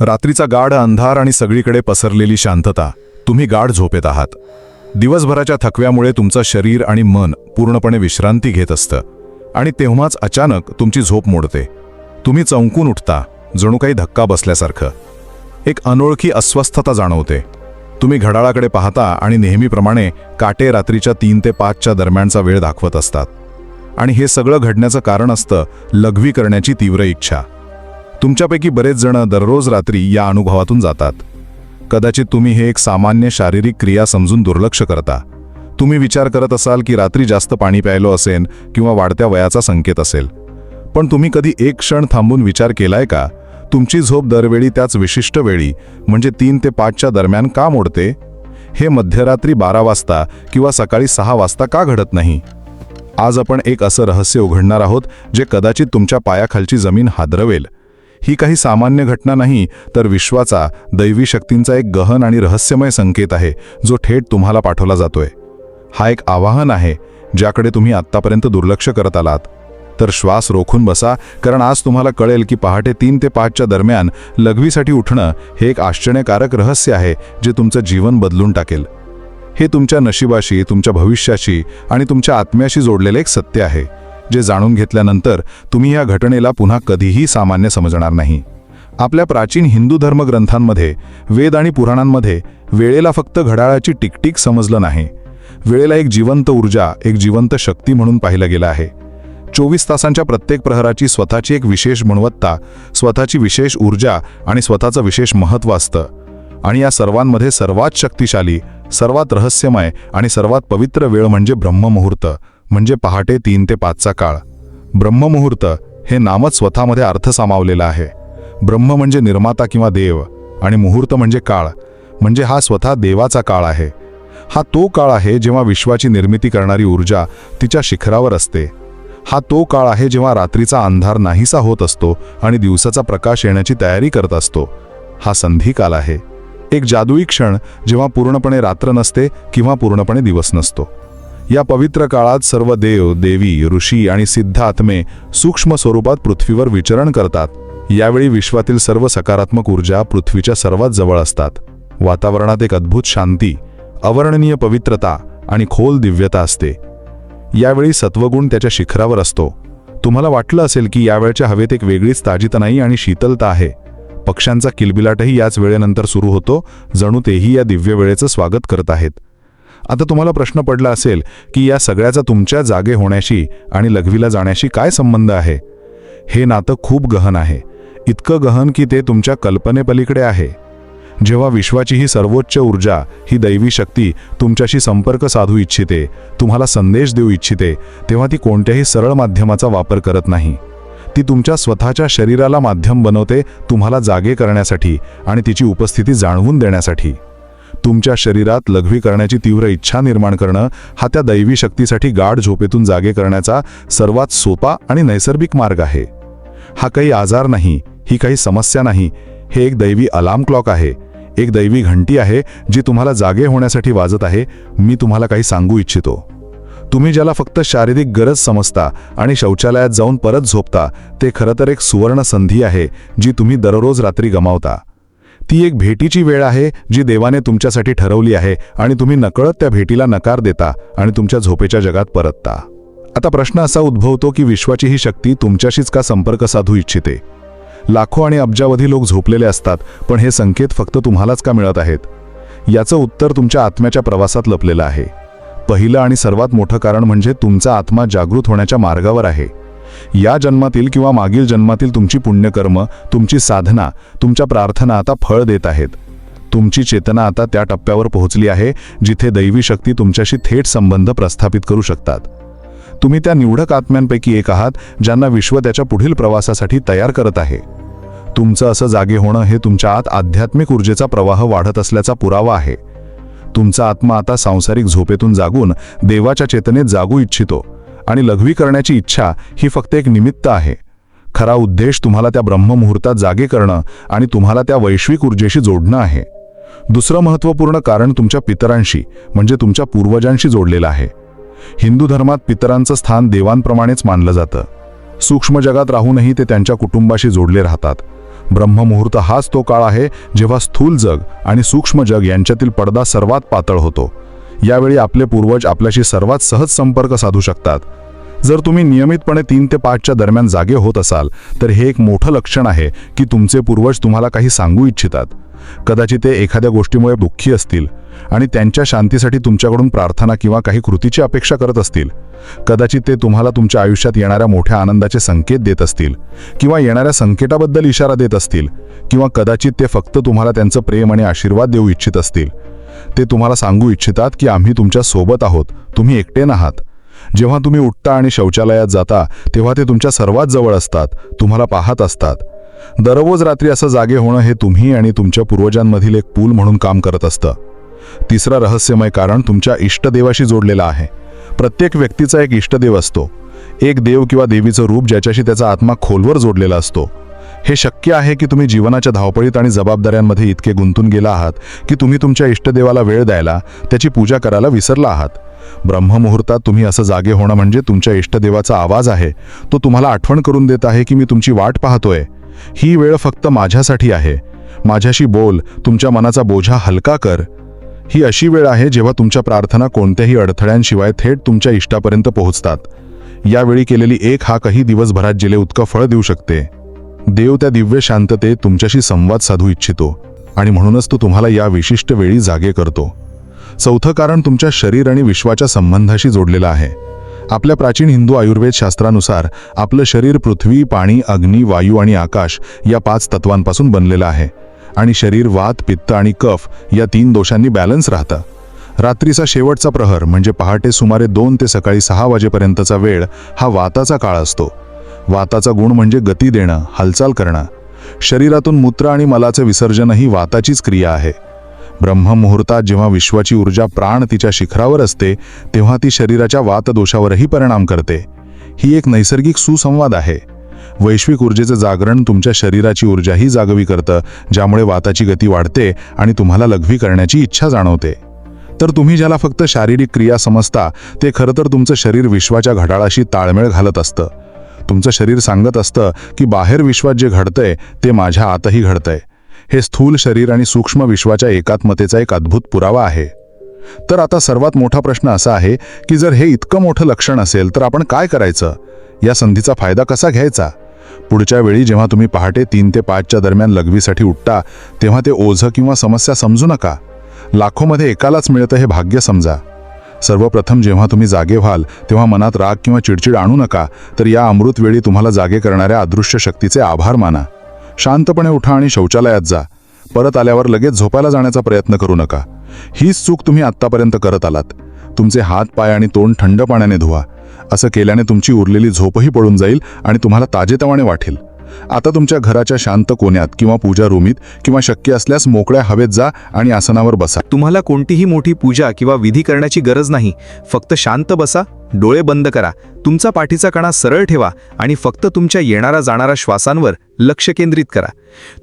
रात्रीचा गाढ अंधार आणि सगळीकडे पसरलेली शांतता. तुम्ही गाढ झोपेत आहात. दिवसभराच्या थकव्यामुळे तुमचं शरीर आणि मन पूर्णपणे विश्रांती घेत असतं. आणि तेव्हाच अचानक तुमची झोप मोडते. तुम्ही चौंकून उठता जणू काही धक्का बसल्यासारखं. एक अनोळखी अस्वस्थता जाणवते. तुम्ही घड्याळाकडे पाहता आणि नेहमीप्रमाणे काटे रात्रीच्या तीन ते पाचच्या दरम्यानचा वेळ दाखवत असतात. आणि हे सगळं घडण्याचं कारण असतं लघवी करण्याची तीव्र इच्छा. तुमच्यापैकी बरेच जण दररोज रात्री या अनुभवातून जातात. कदाचित तुम्ही हे एक सामान्य शारीरिक क्रिया समजून दुर्लक्ष करता. तुम्ही विचार करत असाल की रात्री जास्त पाणी प्यायलो असेल किंवा वाढत्या वयाचा संकेत असेल. पण तुम्ही कधी एक क्षण थांबून विचार केलाय का? तुमची झोप दरवेळी त्याच विशिष्ट वेळी म्हणजे तीन ते पाचच्या दरम्यान का मोडते? हे मध्यरात्री बारा वाजता किंवा सकाळी सहा वाजता का घडत नाही? आज आपण एक असं रहस्य उघडणार आहोत जे कदाचित तुमच्या पायाखालची जमीन हादरवेल. ही काही सामान्य घटना नाही तर विश्वाचा दैवी शक्तींचा एक गहन आणि रहस्यमय संकेत आहे जो थेट तुम्हाला पाठवला जातोय. हा एक आवाहन आहे ज्याकडे तुम्ही आत्तापर्यंत दुर्लक्ष करत आलात. तर श्वास रोखून बसा कारण आज तुम्हाला कळेल की पहाटे तीन ते पाचच्या दरम्यान लघवीसाठी उठणं हे एक आश्चर्यकारक रहस्य आहे जे तुमचं जीवन बदलून टाकेल. हे तुमच्या नशिबाशी तुमच्या भविष्याशी आणि तुमच्या आत्म्याशी जोडलेले एक सत्य आहे. जे जाणून घेतल्यानंतर तुम्ही या घटनेला पुन्हा कधीही सामान्य समजणार नाही. आपल्या प्राचीन हिंदू धर्मग्रंथांमध्ये वेद आणि पुराणांमध्ये वेळेला फक्त घड्याळाची टिकटिक समजलं नाही. वेळेला एक जिवंत ऊर्जा एक जिवंत शक्ती म्हणून पाहिलं गेलं आहे. चोवीस तासांच्या प्रत्येक प्रहराची स्वतःची एक विशेष गुणवत्ता स्वतःची विशेष ऊर्जा आणि स्वतःचं विशेष महत्त्व असतं. आणि या सर्वांमध्ये सर्वात शक्तिशाली सर्वात रहस्यमय आणि सर्वात पवित्र वेळ म्हणजे ब्रह्ममुहूर्त. म्हणजे पहाटे तीन ते पाचचा काळ. ब्रह्ममुहूर्त हे नामच स्वतःमध्ये अर्थ सामावलेला आहे. ब्रह्म म्हणजे निर्माता किंवा देव आणि मुहूर्त म्हणजे काळ म्हणजे हा स्वतः देवाचा काळ आहे. हा तो काळ आहे जेव्हा विश्वाची निर्मिती करणारी ऊर्जा तिच्या शिखरावर असते. हा तो काळ आहे जेव्हा रात्रीचा अंधार नाहीसा होत असतो आणि दिवसाचा प्रकाश येण्याची तयारी करत असतो. हा संधी काल आहे. एक जादुई क्षण जेव्हा पूर्णपणे रात्र नसते किंवा पूर्णपणे दिवस नसतो. या पवित्र काळात सर्व देव देवी ऋषी आणि सिद्ध आत्मे सूक्ष्म स्वरूपात पृथ्वीवर विचरण करतात. यावेळी विश्वातील सर्व सकारात्मक ऊर्जा पृथ्वीच्या सर्वात जवळ असतात. वातावरणात एक अद्भुत शांती अवर्णनीय पवित्रता आणि खोल दिव्यता असते. यावेळी सत्वगुण त्याच्या शिखरावर असतो. तुम्हाला वाटलं असेल की यावेळच्या हवेत एक वेगळीच ताजीतनाई आणि शीतलता आहे. पक्ष्यांचा किलबिलाटही याच वेळेनंतर सुरू होतो जणू तेही या दिव्य वेळेचं स्वागत करत आहेत. आता तुम्हाला प्रश्न पडला असेल की या सगळ्याचा तुमच्या जागे होण्याशी आणि लघवीला जाण्याशी काय संबंध आहे? हे नातं खूप गहन आहे. इतकं गहन की ते तुमच्या कल्पनेपलीकडे आहे. जेव्हा विश्वाची ही सर्वोच्च ऊर्जा ही दैवी शक्ती तुमच्याशी संपर्क साधू इच्छिते तुम्हाला संदेश देऊ इच्छिते तेव्हा ती कोणत्याही सरळ माध्यमाचा वापर करत नाही. ती तुमच्या स्वतःच्या शरीराला माध्यम बनवते तुम्हाला जागे करण्यासाठी आणि तिची उपस्थिती जाणवून देण्यासाठी. तुमच्या शरीरात लघवी करण्याची तीव्र इच्छा निर्माण करणं हा त्या दैवी शक्तीसाठी गाढ झोपेतून जागे करण्याचा सर्वात सोपा आणि नैसर्गिक मार्ग आहे. हा काही आजार नाही ही काही समस्या नाही हे एक दैवी अलार्म क्लॉक आहे एक दैवी घंटी आहे जी तुम्हाला जागे होण्यासाठी वाजत आहे मी तुम्हाला काही सांगू इच्छितो. तुम्ही ज्याला फक्त शारीरिक गरज समजता आणि शौचालयात जाऊन परत झोपता ते खरं तर एक सुवर्ण संधी आहे जी तुम्ही दररोज रात्री गमावता. ती एक भेटीची वेळ आहे जी देवाने तुमच्यासाठी ठरवली आहे आणि तुम्ही नकळत त्या भेटीला नकार देता आणि तुमच्या झोपेच्या जगात परतता. आता प्रश्न असा उद्भवतो की विश्वाची ही शक्ती तुमच्याशीच का संपर्क साधू इच्छिते? लाखो आणि अब्जावधी लोक झोपलेले असतात पण हे संकेत फक्त तुम्हालाच का मिळत आहेत? याचं उत्तर तुमच्या आत्म्याच्या प्रवासात लपलेलं आहे. पहिलं आणि सर्वात मोठं कारण म्हणजे तुमचा आत्मा जागृत होण्याच्या मार्गावर आहे. या जन्मातील किंवा मागील जन्मातील तुमची पुण्यकर्म तुमची साधना तुमच्या प्रार्थना आता फळ देत आहेत. तुमची चेतना आता त्या टप्प्यावर पोहोचली आहे जिथे दैवी शक्ती तुमच्याशी थेट संबंध प्रस्थापित करू शकतात. तुम्ही त्या निवडक आत्म्यांपैकी एक आहात ज्यांना विश्व त्याच्या पुढील प्रवासासाठी तयार करत आहे. तुमचं असं जागे होणं हे तुमच्या आत आध्यात्मिक ऊर्जेचा प्रवाह वाढत असल्याचा पुरावा आहे. तुमचा आत्मा आता सांसारिक झोपेतून जागून देवाच्या चेतनेत जागू इच्छितो. आणि लघवी करण्याची इच्छा ही फक्त एक निमित्त आहे. खरा उद्देश तुम्हाला त्या ब्रह्ममुहूर्तात जागे करणं आणि तुम्हाला त्या वैश्विक ऊर्जेशी जोडणं आहे. दुसरं महत्त्वपूर्ण कारण तुमच्या पितरांशी म्हणजे तुमच्या पूर्वजांशी जोडलेलं आहे. हिंदू धर्मात पितरांचं स्थान देवांप्रमाणेच मानलं जातं. सूक्ष्म जगात राहूनही ते त्यांच्या कुटुंबाशी जोडले राहतात. ब्रह्ममुहूर्त हाच तो काळ आहे जेव्हा स्थूल जग आणि सूक्ष्म जग यांच्यातील पडदा सर्वात पातळ होतो. यावेळी आपले पूर्वज आपल्याशी सर्वात सहज संपर्क साधू शकतात. जर तुम्ही नियमितपणे तीन ते पाचच्या दरम्यान जागे होत असाल तर हे एक मोठं लक्षण आहे की तुमचे पूर्वज तुम्हाला काही सांगू इच्छितात. कदाचित ते एखाद्या गोष्टीमुळे दुःखी असतील आणि त्यांच्या शांतीसाठी तुमच्याकडून प्रार्थना किंवा काही कृतीची अपेक्षा करत असतील. कदाचित ते तुम्हाला तुमच्या आयुष्यात येणाऱ्या मोठ्या आनंदाचे संकेत देत असतील किंवा येणाऱ्या संकेटाबद्दल इशारा देत असतील किंवा कदाचित ते फक्त तुम्हाला त्यांचं प्रेम आणि आशीर्वाद देऊ इच्छित असतील. ते तुम्हाला सांगू इच्छितात की आम्ही तुमच्यासोबत आहोत. तुम्ही एकटे नाहात जेव्हा तुम्ही उठता आणि शौचालयात जाता तेव्हा ते तुमच्या सर्वात जवळ असतात. तुम्हाला पाहत असतात. दररोज रात्री असं जागे होणं हे तुम्ही आणि तुमच्या पूर्वजांमधील एक पूल म्हणून काम करत असतं. तिसरा रहस्यमय कारण तुमच्या इष्टदेवाशी जोडलेला आहे. प्रत्येक व्यक्तीचा एक इष्टदेव असतो. एक देव किंवा देवीचं रूप ज्याच्याशी त्याचा आत्मा खोलवर जोडलेला असतो. हे शक्य आहे की तुम्ही जीवनाच्या धावपळीत आणि जबाबदाऱ्यांमध्ये इतके गुंतून गेला आहात की तुम्ही तुमच्या इष्टदेवाला वेळ द्यायला त्याची पूजा करायला विसरला आहात? ब्रह्ममुहूर्तात तुम्ही असं जागे होणं म्हणजे तुमच्या इष्टदेवाचा आवाज आहे. तो तुम्हाला आठवण करून देत आहे की मी तुमची वाट पाहतोय. ही वेळ फक्त माझ्यासाठी आहे. माझ्याशी बोल तुमच्या मनाचा बोझा हलका कर. ही अशी वेळ आहे जेव्हा तुमच्या प्रार्थना कोणत्याही अडथळ्यांशिवाय थेट तुमच्या इष्टापर्यंत पोहोचतात. यावेळी केलेली एक हाकही दिवसभरात जिले उतकं फळ देऊ शकते. देव त्या दिव्य शांततेत तुमच्याशी संवाद साधू इच्छितो आणि म्हणूनच तो तुम्हाला या विशिष्ट वेळी जागे करतो. चौथं कारण तुमच्या शरीर आणि विश्वाच्या संबंधाशी जोडलेलं आहे. आपल्या प्राचीन हिंदू आयुर्वेद शास्त्रानुसार आपलं शरीर पृथ्वी पाणी अग्नी वायू आणि आकाश या पाच तत्वांपासून बनलेलं आहे आणि शरीर वात पित्त आणि कफ या तीन दोषांनी बॅलन्स राहतं. रात्रीचा शेवटचा प्रहर म्हणजे पहाटे सुमारे दोन ते सकाळी सहा वाजेपर्यंतचा वेळ हा वाताचा काळ असतो. वाताचा गुण म्हणजे गती देणं हालचाल करणं. शरीरातून मूत्र आणि मलाचं विसर्जन ही वाताचीच क्रिया आहे. ब्रह्ममुहूर्तात जेव्हा विश्वाची ऊर्जा प्राण तिच्या शिखरावर असते तेव्हा ती शरीराच्या वातदोषावरही परिणाम करते. ही एक नैसर्गिक सुसंवाद आहे. वैश्विक ऊर्जेचं जागरण तुमच्या शरीराची ऊर्जाही जागवी करतं ज्यामुळे वाताची गती वाढते आणि तुम्हाला लघवी करण्याची इच्छा जाणवते. तर तुम्ही ज्याला फक्त शारीरिक क्रिया समजता ते खरं तर तुमचं शरीर विश्वाच्या घडाळाशी ताळमेळ घालत असतं. तुमचं शरीर सांगत असतं की बाहेर विश्वात जे घडतंय ते माझ्या आतही घडतंय. हे स्थूल शरीर आणि सूक्ष्म विश्वाच्या एकात्मतेचा एक अद्भुत पुरावा आहे. तर आता सर्वात मोठा प्रश्न असा आहे की जर हे इतकं मोठं लक्षण असेल तर आपण काय करायचं? या संधीचा फायदा कसा घ्यायचा? पुढच्या वेळी जेव्हा तुम्ही पहाटे तीन ते पाचच्या दरम्यान लघवीसाठी उठता तेव्हा ते ओझं किंवा समस्या समजू नका. लाखोमध्ये एकालाच मिळतं हे भाग्य समजा. सर्वप्रथम जेव्हा तुम्ही जागे व्हाल तेव्हा मनात राग किंवा चिडचिड आणू नका तर या अमृत वेळी तुम्हाला जागे करणाऱ्या अदृश्य शक्तीचे आभार माना. शांतपणे उठा आणि शौचालयात जा. परत आल्यावर लगेच झोपायला जाण्याचा प्रयत्न करू नका. हीच चूक तुम्ही आत्तापर्यंत करत आलात. तुमचे हात पाय आणि तोंड थंड पाण्याने धुवा. असं केल्याने तुमची उरलेली झोपही पळून जाईल आणि तुम्हाला ताजेतवाने वाटेल. आता तुमच्या घराच्या शांत कोण्यात किंवा पूजा रूमीत किंवा शक्य असल्यास मोकळ्या हवेत जा आणि आसनावर बसा. तुम्हाला कोणतीही मोठी पूजा किंवा विधी करण्याची गरज नाही. फक्त शांत बसा डोळे बंद करा. तुमचा पाठीचा कणा सरळ ठेवा आणि फक्त तुमच्या येणारा जाणारा श्वासांवर लक्ष केंद्रित करा.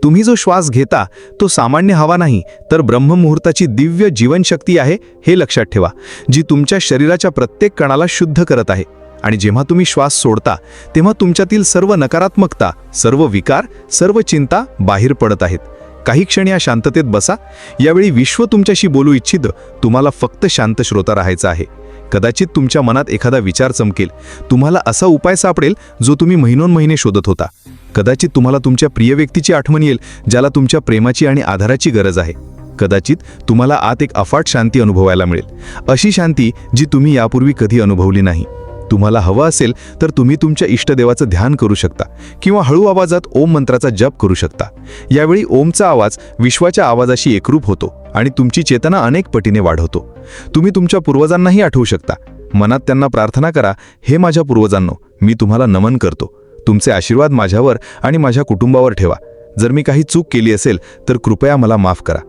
तुम्ही जो श्वास घेता तो सामान्य हवा नाही तर ब्रह्ममुहूर्ताची दिव्य जीवनशक्ती आहे हे लक्षात ठेवा जी तुमच्या शरीराच्या प्रत्येक कणाला शुद्ध करत आहे. आणि जेव्हा तुम्ही श्वास सोडता तेव्हा तुमच्यातील सर्व नकारात्मकता सर्व विकार सर्व चिंता बाहेर पडत आहेत. काही क्षण या शांततेत बसा. यावेळी विश्व तुमच्याशी बोलू इच्छित तुम्हाला फक्त शांत श्रोता राहायचा आहे. कदाचित तुमच्या मनात एखादा विचार चमकेल. तुम्हाला असा उपाय सापडेल जो तुम्ही महिनोन महिने शोधत होता. कदाचित तुम्हाला तुमच्या प्रिय व्यक्तीची आठवण येईल ज्याला तुमच्या प्रेमाची आणि आधाराची गरज आहे. कदाचित तुम्हाला आत एक अफाट शांती अनुभवायला मिळेल. अशी शांती जी तुम्ही यापूर्वी कधी अनुभवली नाही. तुम्हाला हवं असेल तर तुम्ही तुमच्या इष्टदेवाचं ध्यान करू शकता किंवा हळू आवाजात ओम मंत्राचा जप करू शकता. यावेळी ओमचा आवाज विश्वाच्या आवाजाशी एकरूप होतो आणि तुमची चेतना अनेक पटीने वाढवतो. तुम्ही तुमच्या पूर्वजांनाही आठवू शकता. मनात त्यांना प्रार्थना करा हे माझ्या पूर्वजांनो मी तुम्हाला नमन करतो. तुमचे आशीर्वाद माझ्यावर आणि माझ्या कुटुंबावर ठेवा. जर मी काही चूक केली असेल तर कृपया मला माफ करा.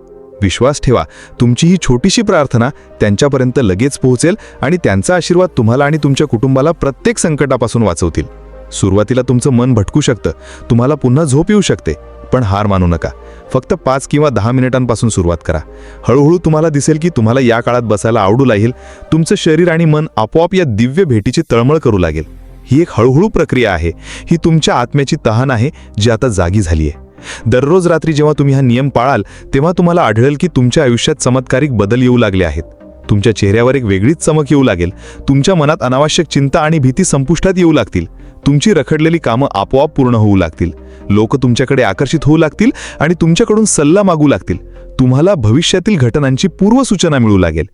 विश्वास ठेवा. तुमची ही छोटीशी प्रार्थना त्यांच्यापर्यंत लगेच पोहोचेल आणि त्यांचा आशीर्वाद तुम्हाला आणि तुमच्या कुटुंबाला प्रत्येक संकटापासून वाचवतील. सुरुवातीला तुमचं मन भटकू शकतं. तुम्हाला पुन्हा झोप येऊ शकते पण हार मानू नका. फक्त पाच किंवा दहा मिनिटांपासून सुरुवात करा. हळूहळू तुम्हाला दिसेल की तुम्हाला या काळात बसायला आवडू लागेल. तुमचं शरीर आणि मन आपोआप या दिव्य भेटीची तळमळ करू लागेल. ही एक हळूहळू प्रक्रिया आहे. ही तुमच्या आत्म्याची तहान आहे जी आता जागी झाली आहे दररोज रात्री जेव्हा तुम्ही हा नियम पाळाल तेव्हा तुम्हाला आढळेल की तुमच्या आयुष्यात चमत्कारिक बदल येऊ लागले आहेत. तुमच्या चेहऱ्यावर एक वेगळीच चमक येऊ लागेल. तुमच्या मनात अनावश्यक चिंता आणि भीती संपुष्टात येऊ लागतील. तुमची रखडलेली कामं आपोआप पूर्ण होऊ लागतील. लोक तुमच्याकडे आकर्षित होऊ लागतील आणि तुमच्याकडून सल्ला मागू लागतील. तुम्हाला भविष्यातील घटनांची पूर्वसूचना मिळू लागेल.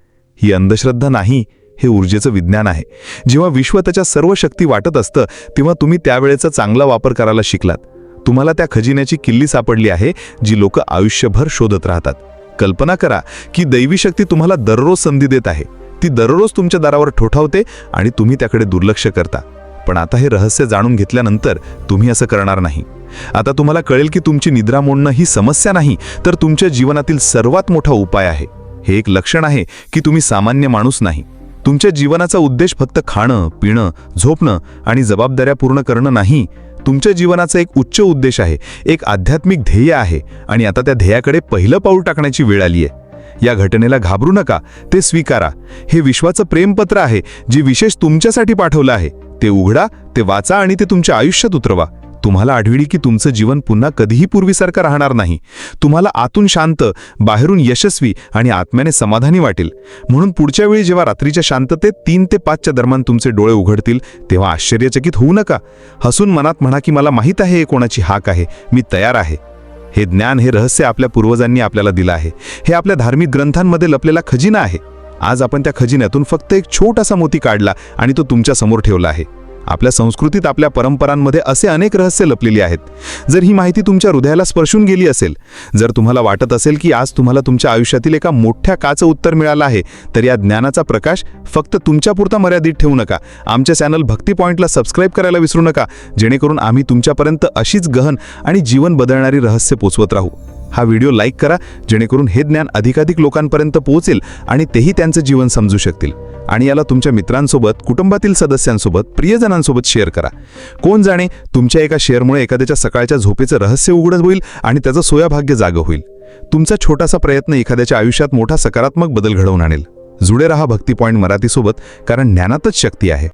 ही अंधश्रद्धा नाही हे ऊर्जेचं विज्ञान आहे. जेव्हा विश्व त्याच्या सर्व शक्ती वाटत असतं तेव्हा तुम्ही त्यावेळेचा चांगला वापर करायला शिकलात. तुम्हाला त्या खजिन्याची किल्ली सापडली आहे जी लोक आयुष्यभर शोधत राहतात. कल्पना करा की दैवी शक्ती तुम्हाला दररोज संधी देत आहे. ती दररोज तुमच्या दारावर ठोठावते आणि तुम्ही त्याकडे दुर्लक्ष करता. पण आता हे रहस्य जाणून घेतल्यानंतर तुम्ही असं करणार नाही. आता तुम्हाला कळेल की तुमची निद्रा मोडणं ही समस्या नाही तर तुमच्या जीवनातील सर्वात मोठा उपाय आहे. हे एक लक्षण आहे की तुम्ही सामान्य माणूस नाही. तुमच्या जीवनाचा उद्देश फक्त खाणं पिणं झोपणं आणि जबाबदाऱ्या पूर्ण करणं नाही तुमच्या जीवनाचा एक उच्च उद्देश आहे एक आध्यात्मिक ध्येय आहे आणि आता त्या ध्येयाकडे पहिलं पाऊल टाकण्याची वेळ आली आहे. या घटनेला घाबरू नका ते स्वीकारा. हे विश्वाचं प्रेमपत्र आहे जे विशेष तुमच्यासाठी पाठवलं आहे. ते उघडा ते वाचा आणि ते तुमच्या आयुष्यात उतरवा. तुम्हाला आढळली की तुमचं जीवन पुन्हा कधीही पूर्वीसारखं राहणार नाही. तुम्हाला आतून शांत बाहेरून यशस्वी आणि आत्म्याने समाधानी वाटेल. म्हणून पुढच्या वेळी जेव्हा रात्रीच्या शांततेत तीन ते पाचच्या दरम्यान तुमचे डोळे उघडतील तेव्हा आश्चर्यचकित होऊ नका. हसून मनात म्हणा की मला माहीत आहे हे कोणाची हाक आहे. मी तयार आहे. हे ज्ञान हे रहस्य आपल्या पूर्वजांनी आपल्याला दिलं आहे. हे आपल्या धार्मिक ग्रंथांमध्ये लपलेला खजिना आहे. आज आपण त्या खजिन्यातून फक्त एक छोटासा मोती काढला आणि तो तुमच्यासमोर ठेवला आहे. आपल्या संस्कृतीत आपल्या परंपरांमध्ये असे अनेक रहस्य लपलेली आहेत. जर ही माहिती तुमच्या हृदयाला स्पर्शून गेली असेल जर तुम्हाला वाटत असेल की आज तुम्हाला तुमच्या आयुष्यातील एका मोठ्या काचं उत्तर मिळालं आहे तर या ज्ञानाचा प्रकाश फक्त तुमच्यापुरता मर्यादित ठेवू नका. आमच्या चॅनल भक्ती पॉईंटला सबस्क्राईब करायला विसरू नका जेणेकरून आम्ही तुमच्यापर्यंत अशीच गहन आणि जीवन बदलणारी रहस्य पोचवत राहू. हा व्हिडिओ लाईक करा जेणेकरून हे ज्ञान अधिकाधिक लोकांपर्यंत पोहोचेल आणि तेही त्यांचं जीवन समजू शकतील. आणि याला तुमच्या मित्रांसोबत कुटुंबातील सदस्यांसोबत प्रियजनांसोबत शेअर करा. कोण जाणे तुमच्या एका शेअरमुळे एखाद्याच्या सकाळच्या झोपेचं रहस्य उघडत होईल आणि त्याचं सोयाभाग्य जागं होईल. तुमचा छोटासा प्रयत्न एखाद्याच्या आयुष्यात मोठा सकारात्मक बदल घडवून आणेल. जुडे रहा भक्ती पॉईंट मराठीसोबत कारण ज्ञानातच शक्ती आहे.